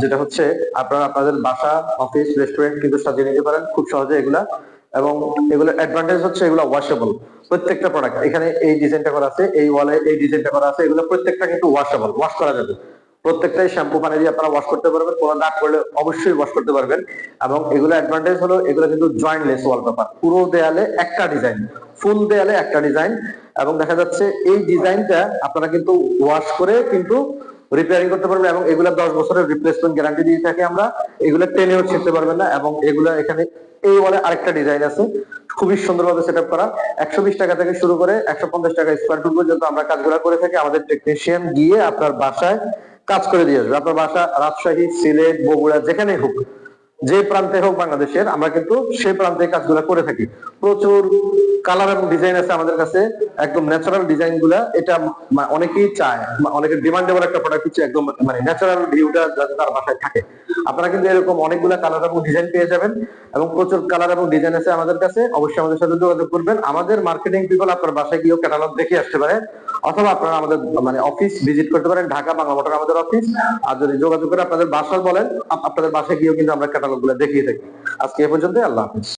যেটা হচ্ছে আপনারা আপনাদের বাসা, অফিস রেস্টুরেন্ট কিন্তু সাজিয়ে নিতে পারেন খুব সহজে এগুলা। এবং এগুলো অ্যাডভান্টেজ হচ্ছে এগুলো ওয়াশেবল প্রত্যেকটা প্রোডাক্ট এখানে এই ডিজাইনটা করা আছে, এই ওয়ালে এই ডিজাইনটা করা আছে, এগুলো প্রত্যেকটা কিন্তু ওয়াশেবল ওয়াশ করা যাবে। প্রত্যেকটাই শ্যাম্পু পানি দিয়ে আপনারা ওয়াশ করতে পারবেন, কোনো দাগ করলে অবশ্যই ওয়াশ করতে পারবেন। এবং এগুলো অ্যাডভান্টেজ হলো, এগুলো কিন্তু জয়েন্টলেস ওয়ালপেপার পুরো দেয়ালে একটা ডিজাইন ফুল দেয়ালে একটা ডিজাইন এবং দেখা যাচ্ছে এই ডিজাইনটা আপনারা কিন্তু ওয়াশ করে কিন্তু রিপেয়ারিং করতে পারবেন এবং এগুলা দশ বছরের রিপ্লেসমেন্ট গ্যারান্টি দিয়ে থাকি আমরা, এগুলো টেনেও ছিঁড়তে পারবেন না এবং এগুলা এখানে এই ওয়ালে আরেকটা ডিজাইন আছে, খুবই সুন্দরভাবে সেট আপ করা। একশো বিশ টাকা থেকে শুরু করে একশো পঞ্চাশ টাকা স্কোয়ার ফুট পর্যন্ত আমরা কাজগুলো করে থাকি। আমাদের টেকনিশিয়ান গিয়ে আপনার বাসায় কাজ করে দিয়ে আসবে। আপনার বাসা, রাজশাহী, সিলেট, বগুড়া, যেখানেই হোক, যে প্রান্তে হোক বাংলাদেশের, আমরা কিন্তু সেই প্রান্তে কাজগুলো করে থাকি। প্রচুর কালার এবং ডিজাইন আছে আমাদের কাছে, একদম ন্যাচারাল ডিজাইনগুলা এটা অনেকেই চায়। অনেকের ডিমান্ডেবল একটা প্রোডাক্ট হচ্ছে একদম মানে ন্যাচারাল ভিউটা যাতে তার বাসায় থাকে। আপনারা কিন্তু এরকম অনেকগুলা কালার এবং ডিজাইন পেয়ে যাবেন এবং প্রচুর কালার এবং ডিজাইন আছে আমাদের কাছে। অবশ্যই আমাদের সাথে যোগাযোগ করবেন। আমাদের মার্কেটিং পিপল আপনার বাসায় গিয়েও ক্যাটালগ দেখে আসতে পারে। অথবা আপনারা আমাদের মানে অফিস ভিজিট করতে পারেন, ঢাকা বাংলা মোটর আমাদের অফিস আর যদি যোগাযোগ করে আপনাদের বাসায় বলেন আপনাদের বাসায় গিয়েও কিন্তু আমরা ক্যাটালগগুলো দেখিয়ে থাকি। আজকে এ পর্যন্ত আল্লাহ হাফিজ।